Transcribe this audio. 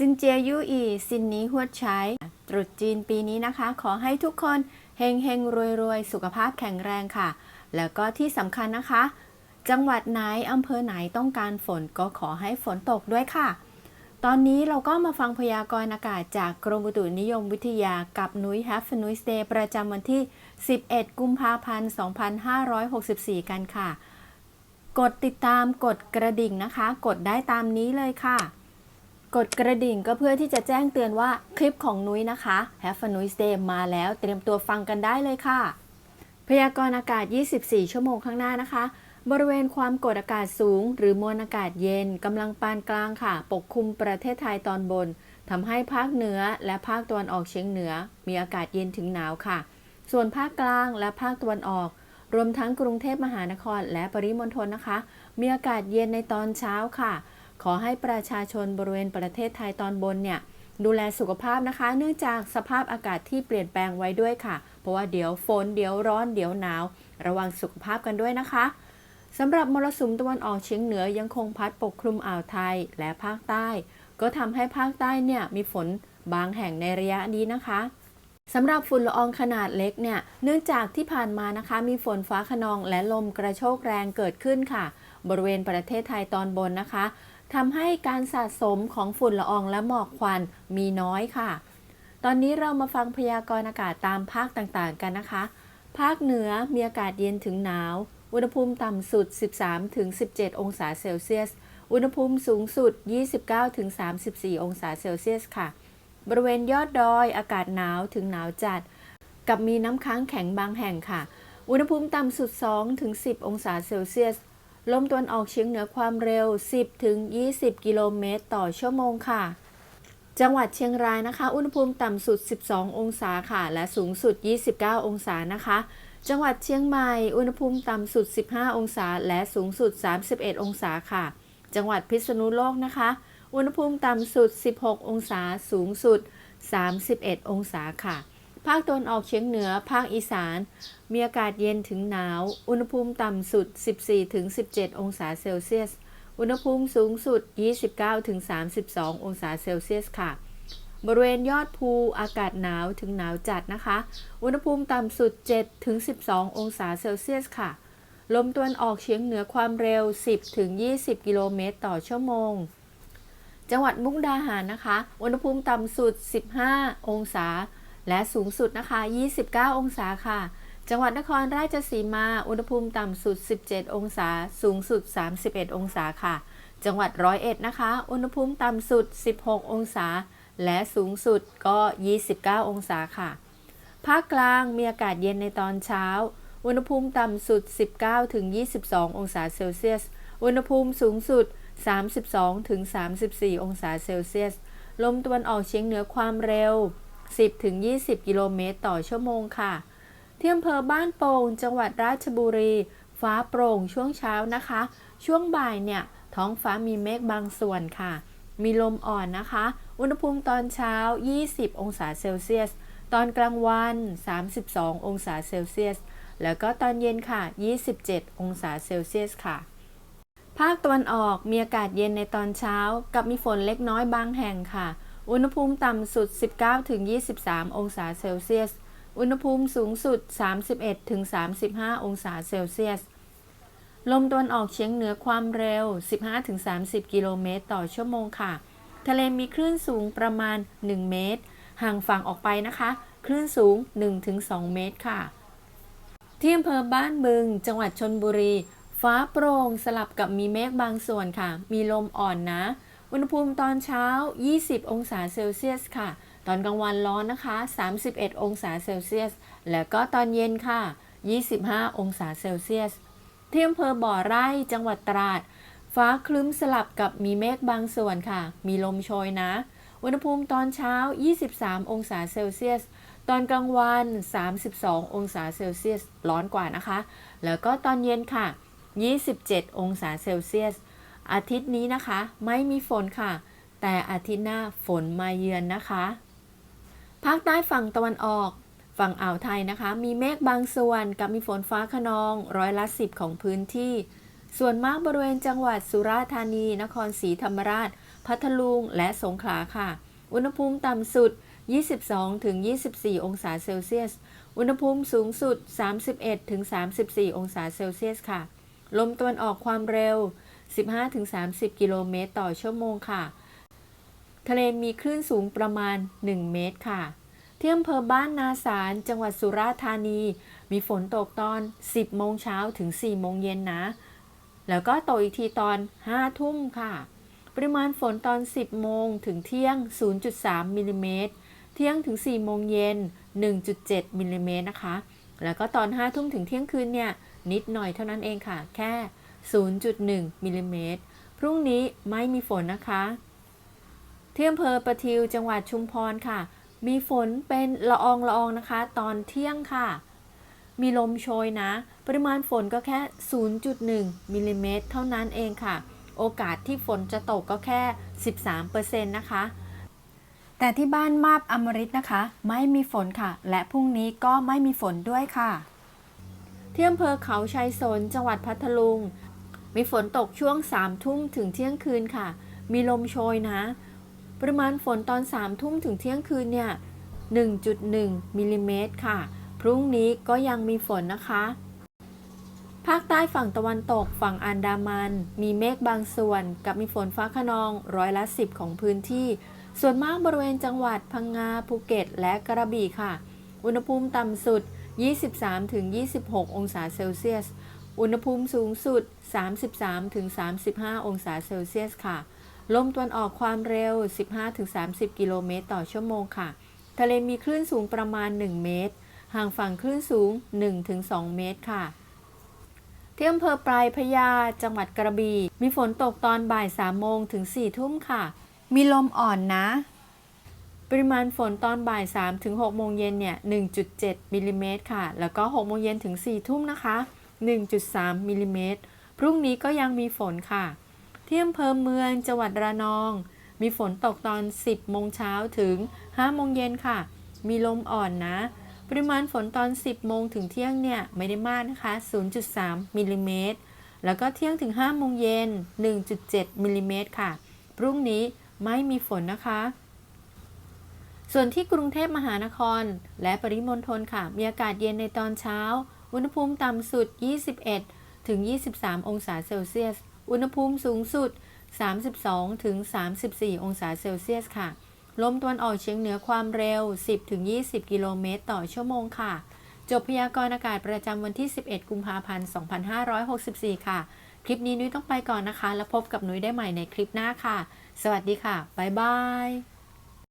ซินเจียยูอีซินนี้หัวดใช้ตรุษจีนปีนี้นะคะ ขอให้ทุกคนเฮงเฮงรวยรวยสุขภาพแข็งแรงค่ะ แล้วก็ที่สำคัญนะคะ จังหวัดไหนอำเภอไหนต้องการฝนก็ขอให้ฝนตกด้วยค่ะ ตอนนี้เราก็มาฟังพยากรณ์อากาศจากกรมอุตุนิยมวิทยากับนุ้ย Have a Nice Day ประจำวันที่ 11 กุมภาพันธ์ 2564 กันค่ะ กดติดตามกดกระดิ่งนะคะ กดได้ตามนี้เลยค่ะ กดกระดิ่งก็เพื่อที่จะแจ้งเตือนว่าคลิปของนุ้ยนะคะ Have a Nice Day มาแล้วเตรียมตัวฟังกันได้เลยค่ะ พยากรณ์อากาศ 24 ชั่วโมงข้างหน้านะคะ บริเวณความกดอากาศสูง หรือมวลอากาศเย็นกำลังปานกลางค่ะ ปกคลุมประเทศไทยตอนบนทำให้ภาคเหนือและภาคตะวันออกเฉียงเหนือ มีอากาศเย็นถึงหนาวค่ะ ส่วนภาคกลางและภาคตะวันออก รวมทั้งกรุงเทพมหานครและปริมณฑลนะคะ มีอากาศเย็นในตอนเช้าค่ะ ขอให้ประชาชนบริเวณประเทศไทยตอนบนเนี่ยดูแลสุขภาพนะคะ เนื่องจากสภาพอากาศที่เปลี่ยนแปลงไว้ด้วยค่ะ เพราะว่าเดี๋ยวฝนเดี๋ยวร้อนเดี๋ยวหนาว ระวังสุขภาพกันด้วยนะคะสำหรับมรสุมตะวันออกเฉียงเหนือยังคงพัดปกคลุมอ่าวไทยและภาคใต้ ก็ทำให้ภาคใต้เนี่ยมีฝนบางแห่งในระยะนี้นะคะสำหรับฝุ่นละอองขนาดเล็กเนี่ย เนื่องจากที่ผ่านมานะคะ มีฝนฟ้าขนองและลมกระโชกแรงเกิดขึ้นค่ะ บริเวณประเทศไทยตอนบนนะคะ ทำให้การสะสมของฝุ่นละอองและหมอกควันมีน้อยค่ะ ตอนนี้เรามาฟังพยากรณ์อากาศตามภาคต่างๆกันนะคะ ภาคเหนือมีอากาศเย็นถึงหนาว อุณหภูมิต่ำสุด 13-17 องศาเซลเซียส อุณหภูมิสูงสุด 29-34 องศาเซลเซียสค่ะ บริเวณยอดดอยอากาศหนาวถึงหนาวจัด กับมีน้ำค้างแข็งบางแห่งค่ะ อุณหภูมิต่ำสุด 2-10 องศาเซลเซียส ลมตะวันออกเฉียงเหนือความเร็ว 10-20 กิโลเมตรต่อชั่วโมงค่ะ จังหวัดเชียงรายนะคะ อุณหภูมิต่ำสุด 12 องศาค่ะ และสูงสุด 29 องศานะคะ จังหวัดเชียงใหม่ อุณหภูมิต่ำสุด 15 องศา และสูงสุด 31 องศาค่ะ จังหวัดพิษณุโลกนะคะ อุณหภูมิต่ำสุด 16 องศา สูงสุด 31 องศาค่ะ ภาคตะวันออกเฉียงเหนือ ภาคอีสาน มีอากาศเย็นถึงหนาว อุณหภูมิต่ำสุด 14-17 องศาเซลเซียส อุณหภูมิสูงสุด 29-32 องศาเซลเซียสค่ะ บริเวณยอดภูอากาศหนาวถึงหนาวจัดนะคะ อุณหภูมิต่ำสุด 7-12 องศาเซลเซียสค่ะ ลมตะวันออกเฉียงเหนือความเร็ว 10-20 กิโลเมตรต่อชั่วโมงจังหวัดมุกดาหารนะคะ อุณหภูมิต่ำสุด 15 องศา และสูงสุดนะคะ 29 องศาค่ะ จังหวัดนครราชสีมา อุณหภูมิต่ำสุด 17 องศา สูงสุด 31 องศาค่ะ จังหวัดร้อยเอ็ดนะคะ อุณหภูมิต่ำสุด 16 องศา และสูงสุดก็ 29 องศาค่ะ ภาคกลางมีอากาศเย็นในตอนเช้า อุณหภูมิต่ำสุด 19-22 องศาเซลเซียส อุณหภูมิสูงสุด 32-34 องศาเซลเซียส ลมตะวันออกเฉียงเหนือความเร็ว 10-20 กิโลเมตรต่อชั่วโมงค่ะ ที่อำเภอบ้านโป่งจังหวัดราชบุรี ฟ้าโปร่งช่วงเช้านะคะ ช่วงบ่ายเนี่ย ท้องฟ้ามีเมฆบางส่วนค่ะ มีลมอ่อนนะคะ อุณหภูมิตอนเช้า 20 องศาเซลเซียส ตอนกลางวัน 32 องศาเซลเซียส แล้วก็ตอนเย็นค่ะ 27 องศาเซลเซียสค่ะภาคตะวันออกมีอากาศเย็นในตอนเช้า กับมีฝนเล็กน้อยบางแห่งค่ะ อุณหภูมิต่ำสุด 19-23 องศาเซลเซียส อุณหภูมิสูงสุด 31-35 องศาเซลเซียส ลมตะวันออกเฉียงเหนือความเร็ว 15-30 กิโลเมตรต่อชั่วโมงค่ะ ทะเลมีคลื่นสูงประมาณ 1 เมตร ห่างฝั่งออกไปนะคะ คลื่นสูง 1-2 เมตรค่ะ ที่อำเภอบ้านบึง จังหวัดชนบุรี ฟ้าโปร่งสลับกับมีเมฆบางส่วนค่ะ มีลมอ่อนนะ อุณหภูมิตอนเช้า 20 องศาเซลเซียสค่ะ ตอนกลางวันร้อนนะคะ 31 องศาเซลเซียส แล้วก็ตอนเย็นค่ะ 25 องศาเซลเซียส ที่อำเภอบ่อไร่จังหวัดตราด ฟ้าคลึ้มสลับกับมีเมฆบางส่วนค่ะ มีลมโชยนะ อุณหภูมิตอนเช้า 23 องศาเซลเซียส ตอนกลางวัน 32 องศาเซลเซียส ร้อนกว่านะคะ แล้วก็ตอนเย็นค่ะ 27 องศาเซลเซียส อาทิตย์นี้นะคะ ไม่มีฝนค่ะ แต่อาทิตย์หน้าฝนมาเยือนนะคะ ภาคใต้ฝั่งตะวันออก ฝั่งอ่าวไทยนะคะ มีเมฆบางส่วนกับมีฝนฟ้าขนองร้อยละสิบของพื้นที่ ส่วนมากบริเวณจังหวัดสุราษฎร์ธานี นครศรีธรรมราช พัทลุง และสงขลาค่ะ อุณหภูมิต่ำสุด 22-24 องศาเซลเซียส อุณหภูมิสูงสุด 31-34 องศาเซลเซียสค่ะ ลมตะวันออกความเร็ว 15-30 กิโลเมตร ต่อชั่วโมงค่ะ ทะเลมีคลื่นสูงประมาณ 1 เมตรค่ะ ที่อำเภอบ้านนาสารจังหวัดสุราษฎร์ธานี มีฝนตกตอน 10 โมงเช้าถึง 4 โมงเย็นนะ แล้วก็ตกอีกทีตอน 5 ทุ่มค่ะ ปริมาณฝนตอน 10 โมงถึงเที่ยง 0.3มิลลิเมตร เที่ยงถึง 4 โมงเย็น 1.7มิลลิเมตรนะคะ แล้วก็ตอน 5 ทุ่มถึงเที่ยงคืนเนี่ยนิดหน่อยเท่านั้นเองค่ะ แค่ 0.1 มิลลิเมตร พรุ่งนี้ไม่มีฝนนะคะที่อำเภอประทิวจังหวัดชุมพรค่ะ มีฝนเป็นละอองละอองนะคะ ตอนเที่ยงค่ะ มีลมโชยนะ ปริมาณฝนก็แค่ 0.1 มิลลิเมตรเท่านั้นเองค่ะ โอกาสที่ฝนจะตกก็แค่ 13%นะคะ แต่ที่บ้านมาบอมฤตนะคะ ไม่มีฝนค่ะ และพรุ่งนี้ก็ไม่มีฝนด้วยค่ะที่อำเภอเขาชัยสนจังหวัดพัทลุง มีฝนตกช่วง3ทุ่มถึงเที่ยงคืนค่ะ มีลมโชยนะ ปริมาณฝนตอน3ทุ่มถึงเที่ยงคืนเนี่ย 1.1มิลลิเมตรค่ะ พรุ่งนี้ก็ยังมีฝนนะคะ ภาคใต้ฝั่งตะวันตกฝั่งอันดามัน มีเมฆบางส่วน กับมีฝนฟ้าขนองร้อยละ10ของพื้นที่ ส่วนมากบริเวณจังหวัดพังงาภูเก็ต และกระบี่ค่ะ อุณหภูมิต่ำสุด 23-26 องศาเซลเซียส อุณหภูมิสูงสุด 33-35 องศาเซลเซียสค่ะ ลมตะวันออกความเร็ว 15-30 กิโลเมตรต่อชั่วโมงค่ะ ทะเลมีคลื่นสูงประมาณ 1 เมตร ห่างฝั่งคลื่นสูง 1-2 เมตรค่ะ ที่อำเภอปลายพระยาจังหวัดกระบี่ มีฝนตกตอนบ่าย 3 โมงถึง 4 ทุ่มค่ะ มีลมอ่อนนะ ปริมาณฝนตอนบ่าย3ถึง6โมงเย็นเนี่ย 1.7มิลลิเมตรค่ะ แล้วก็6โมงเย็นถึง4ทุ่มนะคะ 1.3มิลลิเมตรพรุ่งนี้ก็ยังมีฝนค่ะ ที่อำเภอเมืองจังหวัดระนอง มีฝนตกตอน 10 โมงเช้าถึง 5 โมงเย็นค่ะ มีลมอ่อนนะ ปริมาณฝนตอน 10 โมงถึงเที่ยงเนี่ย ไม่ได้มากนะคะ 0.3มิลลิเมตรแล้วก็เที่ยงถึง 5 โมงเย็น 1.7มิลลิเมตรค่ะ พรุ่งนี้ไม่มีฝนนะคะ ส่วนที่กรุงเทพมหานคร และปริมณฑลค่ะ มีอากาศเย็นในตอนเช้า อุณหภูมิต่ำสุด 21 ถึง 23 องศาเซลเซียส อุณหภูมิสูงสุด 32 ถึง 34 องศาเซลเซียสค่ะ ลมตะวันออกเฉียงเหนือความเร็ว 10 ถึง 20 กิโลเมตรต่อชั่วโมงค่ะ จบพยากรณ์อากาศประจำวันที่ 11 กุมภาพันธ์ 2564 ค่ะ คลิปนี้นุ้ยต้องไปก่อนนะคะ แล้วพบกับนุ้ยได้ใหม่ในคลิปหน้าค่ะ สวัสดีค่ะ บ๊ายบาย